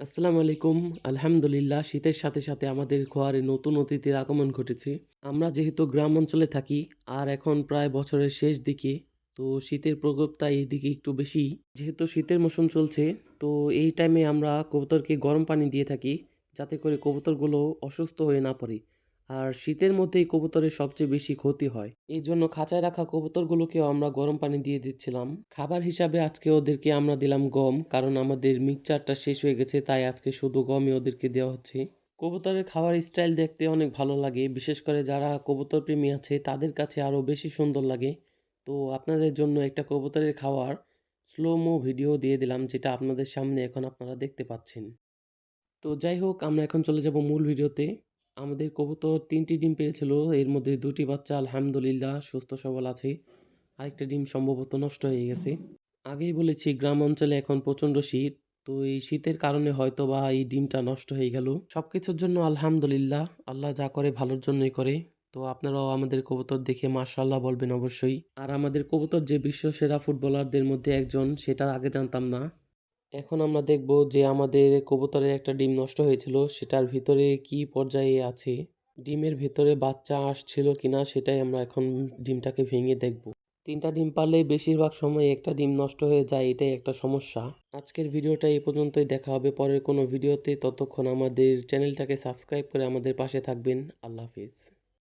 আসসালামু আলাইকুম। আলহামদুলিল্লাহ, শীতের সাথে সাথে আমাদের ঘরে নতুন অতিথির আগমন ঘটেছে। আমরা যেহেতু গ্রাম অঞ্চলে থাকি, আর এখন প্রায় বছরের শেষ দিকে, তো শীতের প্রকোপটা এই দিকে একটু বেশি। যেহেতু শীতের মৌসুম চলছে, তো এই টাইমে আমরা কবুতরকে গরম পানি দিয়ে থাকি, যাতে করে কবুতরগুলো অসুস্থ হয়ে না পড়ে। আর শীতের মধ্যেই কবুতরের সবচেয়ে বেশি ক্ষতি হয়। এই জন্য খাঁচায় রাখা কবুতরগুলোকেও আমরা গরম পানি দিয়ে দিচ্ছিলাম। খাবার হিসাবে আজকে ওদেরকে আমরা দিলাম গম, কারণ আমাদের মিক্সচারটা শেষ হয়ে গেছে, তাই আজকে শুধু গমই ওদেরকে দেওয়া হচ্ছে। কবুতরের খাওয়ার স্টাইল দেখতে অনেক ভালো লাগে, বিশেষ করে যারা কবুতর প্রেমী আছে, তাদের কাছে আরও বেশি সুন্দর লাগে। তো আপনাদের জন্য একটা কবুতরের খাওয়ার স্লোমো ভিডিও দিয়ে দিলাম, যেটা আপনাদের সামনে এখন আপনারা দেখতে পাচ্ছেন। তো যাই হোক, আমরা এখন চলে যাব মূল ভিডিওতে আমাদের কবুতর তিনটি ডিম পেয়েছিল এর মধ্যে দুটি বাচ্চা, আলহামদুলিল্লাহ, সুস্থ সবল আছে। আরেকটা ডিম সম্ভবত নষ্ট হয়ে গেছে। আগেই বলেছি, গ্রাম অঞ্চলে এখন প্রচণ্ড শীত, তো এই শীতের কারণে হয়তো বা এই ডিমটা নষ্ট হয়ে গেল। সব কিছুর জন্য আলহামদুলিল্লাহ, আল্লাহ যা করে ভালোর জন্যই করে। তো আপনারাও আমাদের কবুতর দেখে মাশাল্লাহ বলবেন অবশ্যই। আর আমাদের কবুতর যে বিশ্ব সেরা ফুটবলারদের মধ্যে একজন, সেটা আগে জানতাম না। এখন আমরা দেখব যে আমাদের কবুতরের একটা ডিম নষ্ট হয়েছিল, সেটার ভিতরে কি পর্যায়ে আছে? ডিমের ভিতরে বাচ্চা আসছিল কিনা, সেটাই আমরা এখন ডিমটাকে ভেঙে দেখব। তিনটা ডিম পারলেই বেশিরভাগ সময় একটা ডিম নষ্ট হয়ে যায়, এটাই একটা সমস্যা। আজকের ভিডিওটা এই পর্যন্তই, দেখা হবে পরের কোনো ভিডিওতে। ততক্ষণ আমাদের চ্যানেলটাকে সাবস্ক্রাইব করে আমাদের পাশে থাকবেন। আল্লাহ হাফিজ।